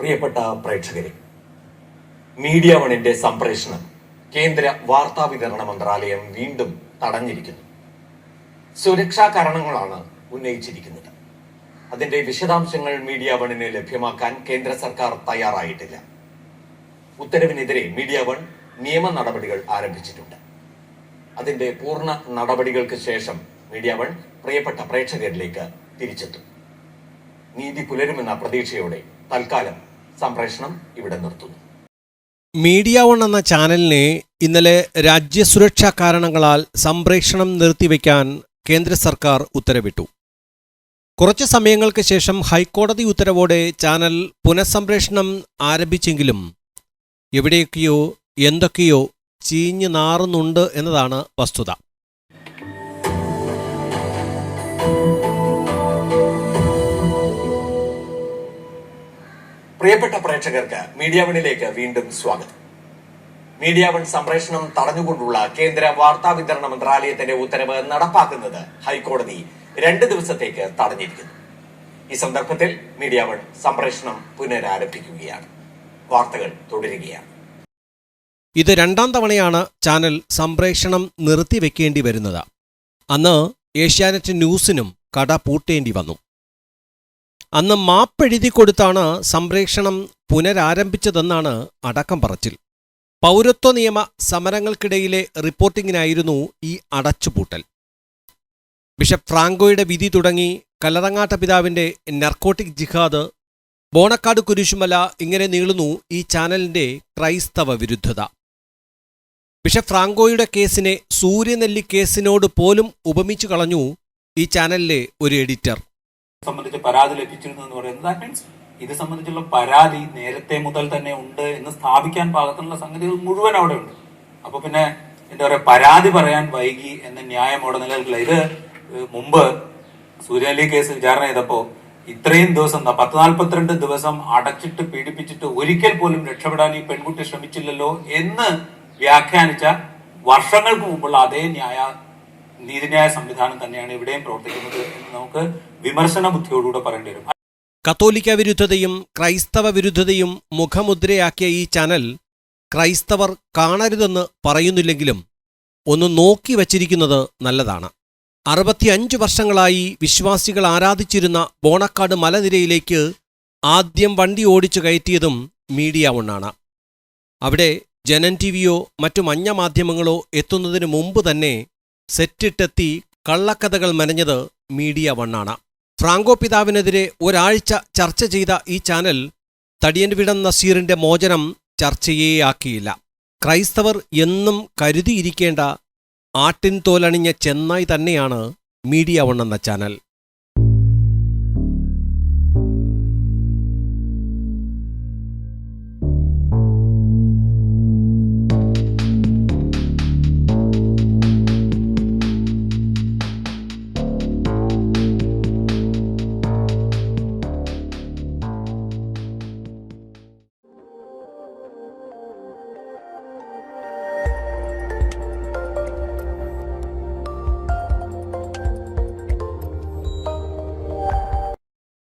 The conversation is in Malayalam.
പ്രിയപ്പെട്ട പ്രേക്ഷകരെ മീഡിയ വണിന്റെ സംപ്രേഷണം കേന്ദ്ര വാർത്താ വിതരണ മന്ത്രാലയം വീണ്ടും തടഞ്ഞിരിക്കുന്നു. സുരക്ഷാ കാരണങ്ങളാണ് ഉന്നയിച്ചിരിക്കുന്നത്. അതിന്റെ വിശദാംശങ്ങൾ മീഡിയ വണിന് ലഭ്യമാക്കാൻ കേന്ദ്ര സർക്കാർ തയ്യാറായിട്ടില്ല. ഉത്തരവിനെതിരെ മീഡിയ വൺ നിയമ നടപടികൾ ആരംഭിച്ചിട്ടുണ്ട്. അതിന്റെ പൂർണ നടപടികൾക്ക് ശേഷം മീഡിയ വൺ പ്രിയപ്പെട്ട പ്രേക്ഷകരിലേക്ക് തിരിച്ചെത്തും. നീതി പുലരുമെന്ന പ്രതീക്ഷയോടെ തൽക്കാലം സംപ്രേഷണം ഇവിടെ നിർത്തുന്നു. മീഡിയ വൺ എന്ന ചാനലിനെ ഇന്നലെ രാജ്യസുരക്ഷാ കാരണങ്ങളാൽ സംപ്രേഷണം നിർത്തിവെക്കാൻ കേന്ദ്ര സർക്കാർ ഉത്തരവിട്ടു. കുറച്ച് സമയങ്ങൾക്ക് ശേഷം ഹൈക്കോടതി ഉത്തരവോടെ ചാനൽ പുനഃസംപ്രേഷണം ആരംഭിച്ചെങ്കിലും എവിടെയൊക്കെയോ എന്തൊക്കെയോ ചീഞ്ഞു നാറുന്നുണ്ട് എന്നതാണ് വസ്തുത. പ്രിയപ്പെട്ട പ്രേക്ഷകർക്ക് മീഡിയ വണിലേക്ക് വീണ്ടും സ്വാഗതം. മീഡിയ വൺ സംപ്രേഷണം തടഞ്ഞുകൊണ്ടുള്ള കേന്ദ്ര വാർത്താ വിതരണ മന്ത്രാലയത്തിന്റെ ഉത്തരവ് നടപ്പാക്കുന്നത് ഹൈക്കോടതി രണ്ട് ദിവസത്തേക്ക് തടഞ്ഞിരിക്കുന്നു. ഈ സന്ദർഭത്തിൽ മീഡിയ വൺ സംപ്രേഷണം പുനരാരംഭിക്കുകയാണ്. വാർത്തകൾ തുടരുകയാണ്. ഇത് രണ്ടാം തവണയാണ് ചാനൽ സംപ്രേഷണം നിർത്തിവെക്കേണ്ടി വരുന്നത്. അന്ന് ഏഷ്യാനെറ്റ് ന്യൂസിനും കട പൂട്ടേണ്ടി വന്നു. അന്ന് മാപ്പെഴുതി കൊടുത്താണ് സംപ്രേഷണം പുനരാരംഭിച്ചതെന്നാണ് അടക്കം പറച്ചിൽ. പൗരത്വ നിയമ സമരങ്ങൾക്കിടയിലെ റിപ്പോർട്ടിങ്ങിനായിരുന്നു ഈ അടച്ചുപൂട്ടൽ. ബിഷപ്പ് ഫ്രാങ്കോയുടെ വിധി തുടങ്ങി കല്ലറങ്ങാട്ട പിതാവിന്റെ നർക്കോട്ടിക് ജിഹാദ് ബോണക്കാട് കുരിശുമല ഇങ്ങനെ നീളുന്നു ഈ ചാനലിന്റെ ക്രൈസ്തവ വിരുദ്ധത. ബിഷപ്പ് ഫ്രാങ്കോയുടെ കേസിനെ സൂര്യനെല്ലി കേസിനോട് പോലും ഉപമിച്ചു കളഞ്ഞു ഈ ചാനലിലെ ഒരു എഡിറ്റർ. സംബന്ധിച്ച് പരാതി ലഭിച്ചിരുന്നു എന്ന് പറയുന്നത് ദാറ്റ് മീൻസ് ഇത് സംബന്ധിച്ചുള്ള പരാതി നേരത്തെ മുതൽ തന്നെ ഉണ്ട് എന്ന് സ്ഥാപിക്കാൻ പാകത്തിനുള്ള സംഗതികൾ മുഴുവൻ അവിടെ ഉണ്ട്. അപ്പൊ പിന്നെ എന്താ പറയാ പരാതി പറയാൻ വൈകി എന്ന ന്യായം അവിടെ നിലനിൽക്കില്ല. ഇത് മുമ്പ് സൂര്യാലി കേസ് വിചാരണ ചെയ്തപ്പോ ഇത്രയും ദിവസം പത്ത് നാൽപ്പത്തിരണ്ട് ദിവസം അടച്ചിട്ട് പീഡിപ്പിച്ചിട്ട് ഒരിക്കൽ പോലും രക്ഷപ്പെടാൻ ഈ പെൺകുട്ടി ശ്രമിച്ചില്ലല്ലോ എന്ന് വ്യാഖ്യാനിച്ച വർഷങ്ങൾക്ക് മുമ്പുള്ള അതേ ന്യായ നീതിന്യായ സംവിധാനം തന്നെയാണ് ഇവിടെയും പ്രവർത്തിക്കുന്നത് എന്ന് നമുക്ക് വിമർശന ബുദ്ധിയോടുകൂടെ പറയേണ്ടി വരും. കത്തോലിക്ക വിരുദ്ധതയും ക്രൈസ്തവ വിരുദ്ധതയും മുഖമുദ്രയാക്കിയ ഈ ചാനൽ ക്രൈസ്തവർ കാണരുതെന്ന് പറയുന്നില്ലെങ്കിലും ഒന്ന് നോക്കി വച്ചിരിക്കുന്നത് നല്ലതാണ്. അറുപത്തിയഞ്ച് വർഷങ്ങളായി വിശ്വാസികൾ ആരാധിച്ചിരുന്ന ബോണക്കാട് മലനിരയിലേക്ക് ആദ്യം വണ്ടി ഓടിച്ചു കയറ്റിയതും മീഡിയ ഒന്നാണ് അവിടെ ജനൻ ടി വിയോ മറ്റു മഞ്ഞ മാധ്യമങ്ങളോ എത്തുന്നതിന് മുമ്പ് തന്നെ സെറ്റിട്ടെത്തി കള്ളക്കഥകൾ മെനഞ്ഞത് മീഡിയ വണ്ണാണ്. ഫ്രാങ്കോ പിതാവിനെതിരെ ഒരാഴ്ച ചർച്ച ചെയ്ത ഈ ചാനൽ തടിയൻ തടിയൻവിടം നസീറിന്റെ മോചനം ചർച്ചയേ ആക്കിയില്ല ക്രൈസ്തവർ എന്നും കരുതിയിരിക്കേണ്ട ആട്ടിൻ തോലണിഞ്ഞ ചെന്നായി തന്നെയാണ് മീഡിയ വണ്ണെന്ന ചാനൽ.